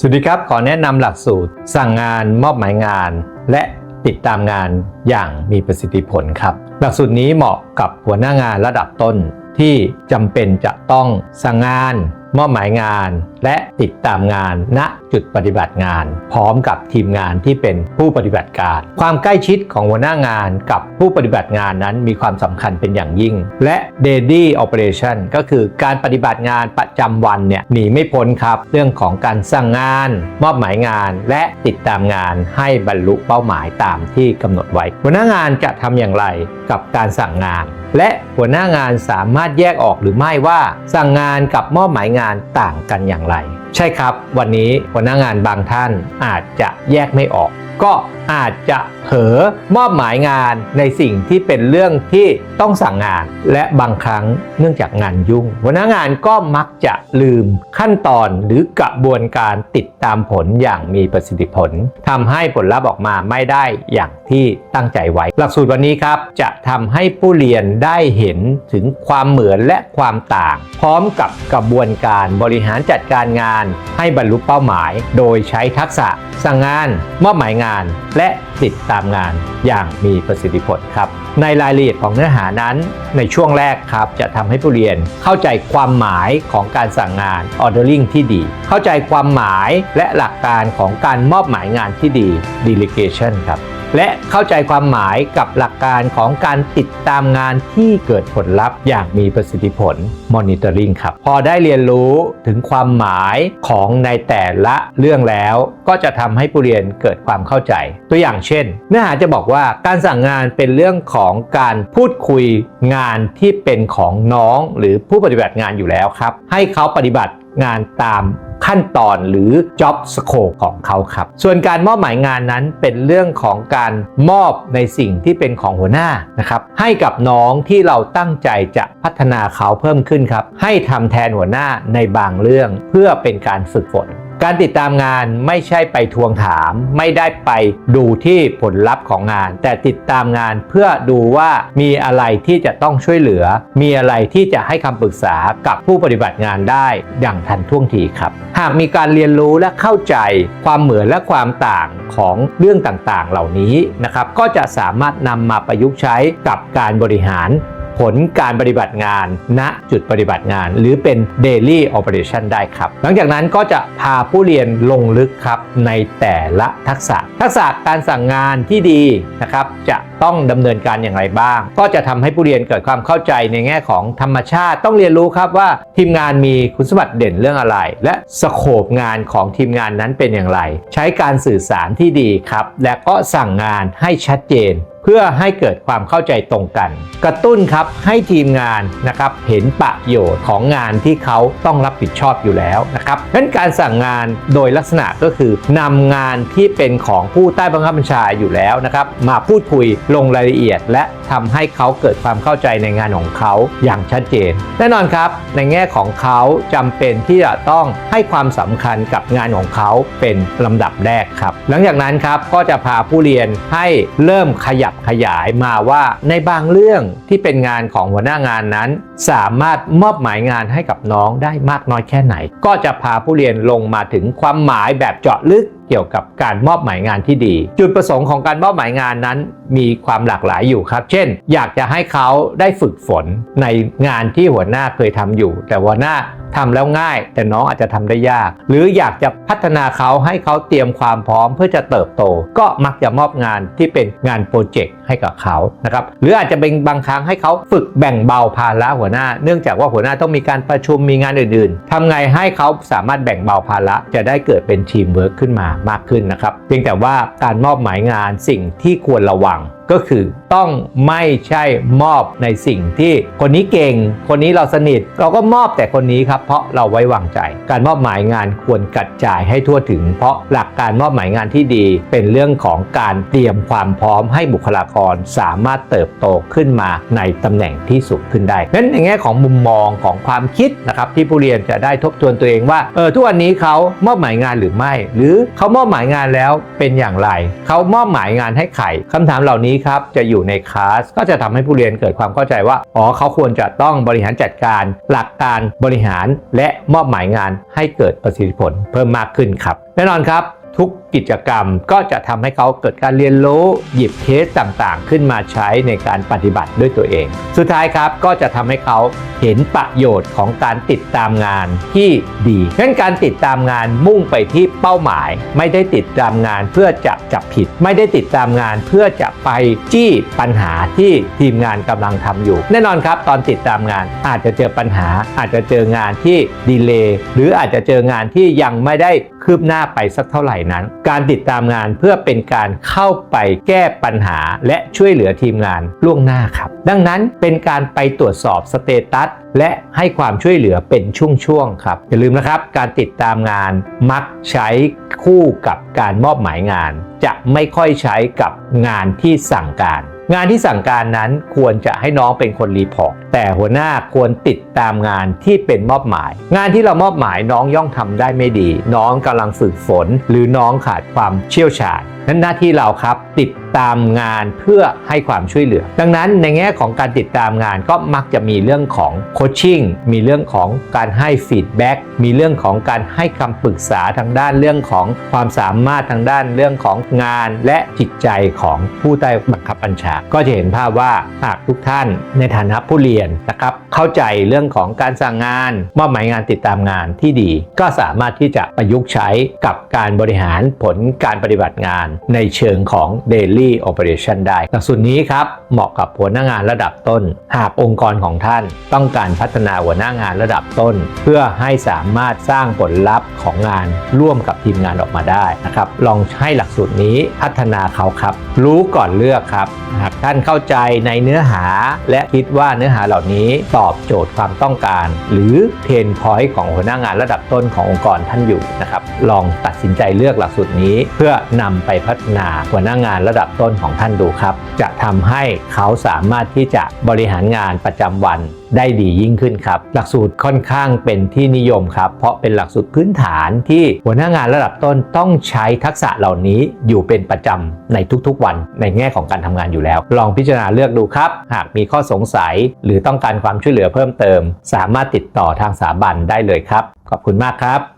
สวัสดีครับ ขอแนะนำหลักสูตร สั่งงานมอบหมายงาน และติดตามงานอย่างมีประสิทธิผลครับ หลักสูตรนี้เหมาะกับหัวหน้างานระดับต้นที่จำเป็นจะต้องสั่งงาน มอบหมายงาน และติดตามงานณจุดปฏิบัติงาน พร้อมกับทีมงานที่เป็นผู้ปฏิบัติการ ความใกล้ชิดของหัวหน้างานกับผู้ปฏิบัติงานนั้นมีความสำคัญเป็นอย่างยิ่ง และ daily operation ก็คือการปฏิบัติงานประจำวันเนี่ยหนีไม่พ้นครับเรื่องของการสั่งงาน มอบหมายงานและติดตามงานให้บรรลุเป้าหมายตามที่กำหนดไว้ หัวหน้างานจะทำอย่างไรกับการสั่งงาน และหัวหน้างานสามารถแยกออกหรือไม่ว่า สั่งงานกับมอบหมายงานต่างกันอย่างไร ใช่ครับ วันนี้หัวหน้างานบางท่านอาจจะแยกไม่ออก ก็อาจจะเผลอมอบหมายงานในสิ่งที่เป็นเรื่องที่ต้องสั่งงาน และบางครั้งเนื่องจากงานยุ่งหัวหน้างานก็มักจะลืมขั้นตอนหรือกระบวนการติดตามผลอย่างมีประสิทธิผลทำให้ผลลัพธ์ออกมาไม่ได้อย่างที่ตั้งใจไว้ หลักสูตรวันนี้ครับ จะทำให้ผู้เรียนได้เห็นถึงความเหมือนและความต่าง พร้อมกับกระบวนการบริหารจัดการงาน ให้บรรลุเป้าหมาย โดยใช้ทักษะสั่งงาน มอบหมายงานและติดตามงานอย่างมีประสิทธิผลครับ ในรายละเอียดของเนื้อหานั้น ในช่วงแรกครับจะทำให้ผู้เรียนเข้าใจความหมายของการสั่งงาน ordering ที่ดี เข้าใจความหมายและหลักการของการมอบหมายงานที่ดี delegation ครับ และเข้าใจความหมายกับหลักการของการติดตามงานที่เกิดผลลัพธ์อย่างมีประสิทธิผล monitoring ครับ พอได้เรียนรู้ถึงความหมายของในแต่ละเรื่องแล้วก็จะทำให้ผู้เรียนเกิดความเข้าใจ ตัวอย่างเช่น เนื้อหาจะบอกว่าการสั่งงานเป็นเรื่องของการพูดคุยงานที่เป็นของน้องหรือผู้ปฏิบัติงานอยู่แล้วครับ ให้เขาปฏิบัติงานตาม ขั้นตอนหรือ job scope ของเขาครับ ส่วนการมอบหมายงานนั้นเป็นเรื่องของการมอบในสิ่งที่เป็นของหัวหน้านะครับให้กับน้องที่เราตั้งใจจะพัฒนาเขาเพิ่มขึ้นครับ ให้ทำแทนหัวหน้าในบางเรื่องเพื่อเป็นการฝึกฝน การติดตามงานไม่ใช่ไปทวงถาม ไม่ได้ไปดูที่ผลลัพธ์ของงาน แต่ติดตามงานเพื่อดูว่ามีอะไรที่จะต้องช่วยเหลือ มีอะไรที่จะให้คำปรึกษากับผู้ปฏิบัติงานได้อย่างทันท่วงทีครับ หากมีการเรียนรู้และเข้าใจความเหมือนและความต่างของเรื่องต่างๆ เหล่านี้นะครับก็จะสามารถนำมาประยุกต์ใช้กับการบริหาร ผลการปฏิบัติงาน ณจุดปฏิบัติงาน หรือเป็น daily operation ได้ครับ หลังจากนั้นก็จะพาผู้เรียนลงลึกครับในแต่ละทักษะ ทักษะการสั่งงานที่ดีนะครับจะต้องดำเนินการอย่างไรบ้าง ก็จะทำให้ผู้เรียนเกิดความเข้าใจในแง่ของธรรมชาติ ต้องเรียนรู้ครับว่าทีมงานมีคุณสมบัติเด่นเรื่องอะไร และสโคปงานของทีมงานนั้นเป็นอย่างไร ใช้การสื่อสารที่ดีครับ และก็สั่งงานให้ชัดเจนเพื่อให้เกิดความเข้าใจตรงกัน กระตุ้นครับให้ทีมงานนะครับเห็นประโยชน์ของงานที่เขาต้องรับผิดชอบอยู่แล้วนะครับนั้นการสั่งงานโดยลักษณะก็คือนำงานที่เป็นของผู้ใต้บังคับบัญชาอยู่แล้วนะครับมาพูดคุยลงรายละเอียดและ ทำให้เขาเกิดความเข้าใจในงานของเขาอย่างชัดเจน แน่นอนครับ ในแง่ของเขาจำเป็นที่จะต้องให้ความสำคัญกับงานของเขาเป็นลำดับแรกครับ หลังจากนั้นครับก็จะพาผู้เรียนให้เริ่มขยับขยายมาว่าในบางเรื่องที่เป็นงานของหัวหน้างานนั้น สามารถมอบหมายงานให้กับน้องได้มากน้อยแค่ไหน ก็จะพาผู้เรียนลงมาถึงความหมายแบบเจาะลึกเกี่ยวกับการมอบหมายงานที่ดี จุดประสงค์ของการมอบหมายงานนั้น มีความหลากหลายอยู่ครับ เช่น อยากจะให้เขาได้ฝึกฝนในงานที่หัวหน้าเคยทำอยู่ แต่หัวหน้าทำแล้วง่าย แต่น้องอาจจะทำได้ยาก หรืออยากจะพัฒนาเขาให้เขาเตรียมความพร้อมเพื่อจะเติบโต ก็มักจะมอบงานที่เป็นงานโปรเจกต์ให้กับเขานะครับหรืออาจจะเป็นบางครั้งให้เขาฝึกแบ่งเบาภาระหัวหน้า เนื่องจากว่าหัวหน้าต้องมีการประชุมมีงานอื่น ๆทำไงให้เขาสามารถแบ่งเบาภาระจะได้เกิดเป็นทีมเวิร์คขึ้นมามากขึ้นนะครับเพียงแต่ว่าการมอบหมายงานสิ่งที่ควรระวัง棒。 ก็คือต้องไม่ใช่มอบในสิ่งที่คนนี้เก่ง คนนี้เราสนิท เราก็มอบแต่คนนี้ครับ เพราะเราไว้วางใจ การมอบหมายงานควรกระจายให้ทั่วถึง เพราะหลักการมอบหมายงานที่ดี เป็นเรื่องของการเตรียมความพร้อมให้บุคลากรสามารถเติบโตขึ้นมาในตำแหน่งที่สูงขึ้นได้นั้นในแง่ของมุมมองของความคิดนะครับที่ผู้เรียนจะได้ทบทวนตัวเองว่าเออทุกวันนี้เขามอบหมายงานหรือไม่ หรือเขามอบหมายงานแล้วเป็นอย่างไร เขามอบหมายงานให้ใครคำถามเหล่านี้ครับจะอยู่ในคลาสก็จะทำให้ผู้เรียนเกิดความเข้าใจว่าอ๋อเขาควรจะต้องบริหารจัดการ หลักการบริหารและมอบหมายงานให้เกิดประสิทธิผลเพิ่มมากขึ้นครับ แน่นอนครับทุกกิจกรรมก็จะทำให้เขาเกิดการเรียนรู้หยิบเคสต่างๆ ขึ้นมาใช้ในการปฏิบัติด้วยตัวเอง สุดท้ายครับก็จะทำให้เขาเห็นประโยชน์ของการติดตามงานที่ดีงั้นการติดตามงานมุ่งไปที่เป้าหมาย ไม่ได้ติดตามงานเพื่อจะจับผิด ไม่ได้ติดตามงานเพื่อจะไปจี้ปัญหาที่ทีมงานกำลังทำอยู่ แน่นอนครับตอนติดตามงานอาจจะเจอปัญหา อาจจะเจองานที่ดีเลย์หรืออาจจะเจองานที่ยังไม่ได้คืบหน้าไปสักเท่าไหร่นั้นการติดตามงานเพื่อเป็นการเข้าไปแก้ปัญหา และช่วยเหลือทีมงานล่วงหน้าครับ ดังนั้นเป็นการไปตรวจสอบสเตตัสและให้ความช่วยเหลือเป็นช่วงๆครับ อย่าลืมนะครับ การติดตามงานมักใช้คู่กับการมอบหมายงาน จะไม่ค่อยใช้กับงานที่สั่งการ งานที่สั่งการนั้นควรจะให้น้องเป็นคนรีพอร์ตแต่หัวหน้าควรติดตามงานที่เป็นมอบหมาย งานที่เรามอบหมายน้องย่องทำได้ไม่ดี น้องกำลังฝึกฝน หรือน้องขาดความเชี่ยวชาญนั้นหน้าที่เราครับ ติดตามงานเพื่อให้ความช่วยเหลือ ดังนั้นในแง่ของการติดตามงานก็มักจะมีเรื่องของโคชชิ่งมีเรื่องของการให้ฟีดแบ็กมีเรื่องของการให้คำปรึกษาทางด้านเรื่องของความสามารถทางด้านเรื่องของงานและจิตใจของผู้ใต้บังคับบัญชา ก็จะเห็นภาพว่าหากทุกท่านในฐานะผู้เรียนนะครับเข้าใจเรื่องของการสั่งงาน มอบหมายงานติดตามงานที่ดี ก็สามารถที่จะประยุกต์ใช้กับการบริหารผลการปฏิบัติงานในเชิงของ daily operation ได้ หลักสูตรนี้ครับ เหมาะกับหัวหน้างานระดับต้น หากองค์กรของท่านต้องการพัฒนาหัวหน้างานระดับต้น เพื่อให้สามารถสร้างผลลัพธ์ของงานร่วมกับทีมงานออกมาได้นะครับ ลองให้หลักสูตรนี้พัฒนาเขาครับ รู้ก่อนเลือกครับหากท่านเข้าใจในเนื้อหา และคิดว่าเนื้อหาเหล่านี้ตอบโจทย์ความต้องการ หรือเพนพอยต์ของหัวหน้างานระดับต้นขององค์กรท่านอยู่นะครับลองต สินใจเลือกหลักสูตรนี้ เพื่อนำไปพัฒนาหัวหน้างานระดับต้นของท่านดูครับ จะทำให้เขาสามารถที่จะบริหารงานประจำวันได้ดียิ่งขึ้นครับ หลักสูตรค่อนข้างเป็นที่นิยมครับ เพราะเป็นหลักสูตรพื้นฐานที่หัวหน้างานระดับต้นต้องใช้ทักษะเหล่านี้อยู่เป็นประจำในทุกๆวันในแง่ของการทำงานอยู่แล้ว ลองพิจารณาเลือกดูครับ หากมีข้อสงสัยหรือต้องการความช่วยเหลือเพิ่มเติม สามารถติดต่อทางสถาบันได้เลยครับ ขอบคุณมากครับ